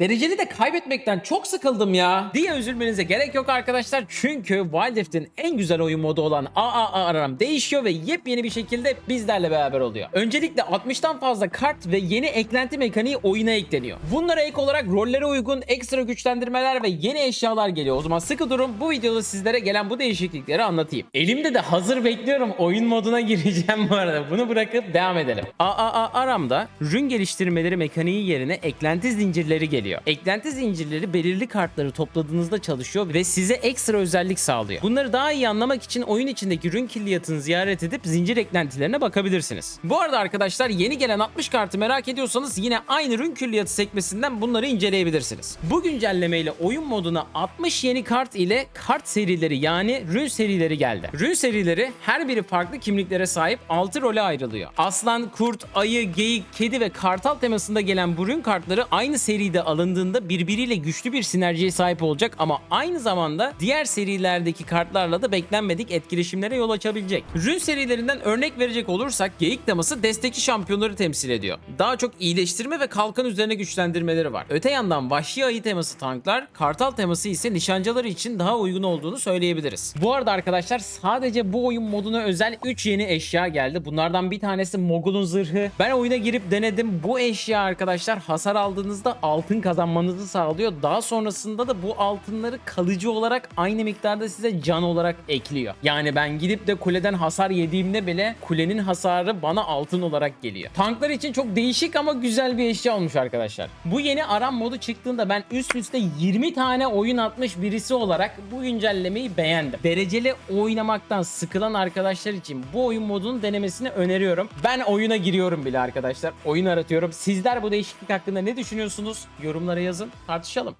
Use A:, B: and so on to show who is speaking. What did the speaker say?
A: Dereceli de kaybetmekten çok sıkıldım ya diye üzülmenize gerek yok arkadaşlar. Çünkü Wild en güzel oyun modu olan AAA aram değişiyor ve yepyeni bir şekilde bizlerle beraber oluyor. Öncelikle 60'tan fazla kart ve yeni eklenti mekaniği oyuna ekleniyor. Bunlara ek olarak rollere uygun ekstra güçlendirmeler ve yeni eşyalar geliyor. O zaman sıkı durun bu videoda sizlere gelen bu değişiklikleri anlatayım. Elimde de hazır bekliyorum oyun moduna gireceğim bu arada. Bunu bırakıp devam edelim. AAA aramda rün geliştirmeleri mekaniği yerine eklenti zincirleri geliyor. Eklenti zincirleri belirli kartları topladığınızda çalışıyor ve size ekstra özellik sağlıyor. Bunları daha iyi anlamak için oyun içindeki rün killiyatını ziyaret edip zincir eklentilerine bakabilirsiniz. Bu arada arkadaşlar yeni gelen 60 kartı merak ediyorsanız yine aynı rün külliyatı sekmesinden bunları inceleyebilirsiniz. Bu güncelleme ile oyun moduna 60 yeni kart ile kart serileri yani rün serileri geldi. Rün serileri her biri farklı kimliklere sahip 6 role ayrılıyor. Aslan, kurt, ayı, geyik, kedi ve kartal temasında gelen bu rün kartları aynı seride alındığında birbiriyle güçlü bir sinerjiye sahip olacak ama aynı zamanda diğer serilerdeki kartlarla da beklenmedik etkileşimlere yol açabilecek. Rün serilerinden örnek verecek olursak geyik teması destekçi şampiyonları temsil ediyor. Daha çok iyileştirme ve kalkan üzerine güçlendirmeleri var. Öte yandan vahşi ayı teması tanklar, kartal teması ise nişancıları için daha uygun olduğunu söyleyebiliriz. Bu arada arkadaşlar sadece bu oyun moduna özel 3 yeni eşya geldi. Bunlardan bir tanesi Mogul'un zırhı. Ben oyuna girip denedim. Bu eşya arkadaşlar hasar aldığınızda altın kazanmanızı sağlıyor. Daha sonrasında da bu altınları kalıcı olarak aynı miktarda size can olarak ekliyor. Yani ben gidip de kuleden hasar yediğimde bile kulenin hasarı bana altın olarak geliyor. Tanklar için çok değişik ama güzel bir eşya olmuş arkadaşlar. Bu yeni aram modu çıktığında ben üst üste 20 tane oyun atmış birisi olarak bu güncellemeyi beğendim. Dereceli oynamaktan sıkılan arkadaşlar için bu oyun modunu denemesini öneriyorum. Ben oyuna giriyorum bile arkadaşlar. Oyun aratıyorum. Sizler bu değişiklik hakkında ne düşünüyorsunuz? Yorumlara yazın. Tartışalım.